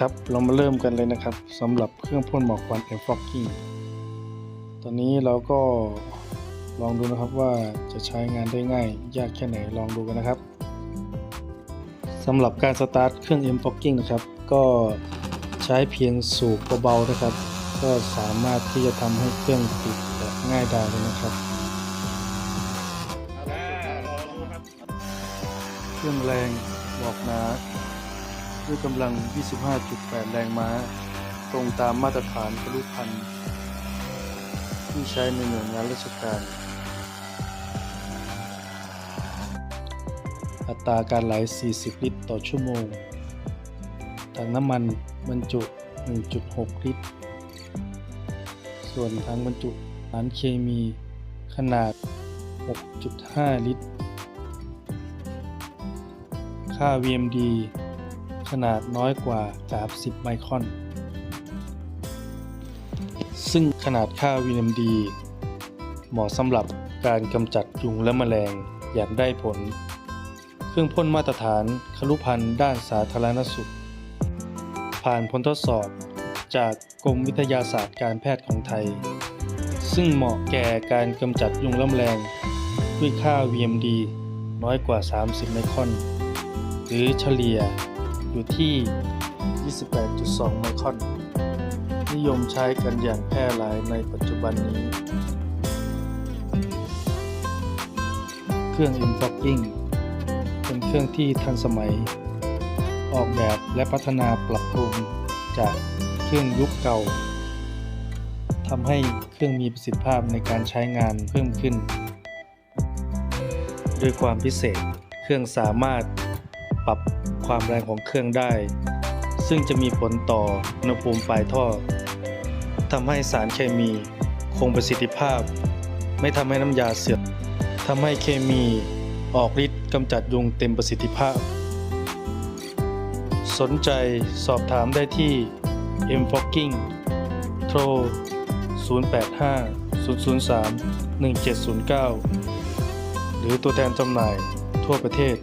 ครับเรามาเริ่มกันเลยนะครับสำหรับเครื่องพ่นหมอกควันแอร์ฟอกกิ้งตอนนี้เราก็ลองดูนะครับว่าจะใช้งานได้ง่าย ยากแค่ไหนลองดูกันนะครับสำหรับการสตาร์ทเครื่อง M Focking นะครับ ก็ใช้เพียงสูบเบาๆนะครับ ก็สามารถที่จะทำให้เครื่องติดแบบง่ายดายเลยนะครับเครื่องแรงบอกนา ด้วยกำลัง 25.8 แรงม้า ตรงตามมาตรฐานกรุพันธ์ที่ใช้ในหน่วยงานราชการ อัตราการไหล 40 ลิตรต่อชั่วโมง ถังน้ำมันบรรจุ 1.6 ลิตร ส่วนถังบรรจุสารเคมีขนาด 6.5 ลิตร ค่า VMD ขนาดน้อยกว่า 30 ไมครอน ซึ่งขนาดค่า VMD เหมาะสำหรับการกำจัดยุงและแมลงอย่างได้ผล เครื่องพ่นมาตรฐานคลุพันธ์ด้านสาธารณสุข ผ่านผลทดสอบจากกรมวิทยาศาสตร์การแพทย์ของไทย ซึ่งเหมาะแก่การกำจัดยุงและแมลงด้วยค่า VMD น้อยกว่า 30 ไมครอน หรือเฉลี่ย อยู่ที่ 28.2 ไมครอน นิยมใช้กันอย่างแพร่หลายในปัจจุบันนี้ เครื่อง m f o g g i n g เป็นเครื่องที่ทันสมัย ออกแบบและพัฒนาปรับปรุงจากเครื่องยุคเก่าทำให้เครื่องมีประสิทธิภาพในการใช้งานเพิ่มขึ้น ด้วยความพิเศษ เครื่องสามารถปรับ ความแรงของเครื่องได้ ซึ่งจะมีผลต่ออุณหภูมิปลายท่อทำให้สารเคมีคงประสิทธิภาพ ไม่ทำให้น้ำยาเสื่อมทำให้เคมีออกฤทธิ์กำจัดยุงเต็มประสิทธิภาพ สนใจสอบถามได้ที่ m f o g g i n g โทร 085 003 1709 หรือตัวแทนจำหน่ายทั่วประเทศ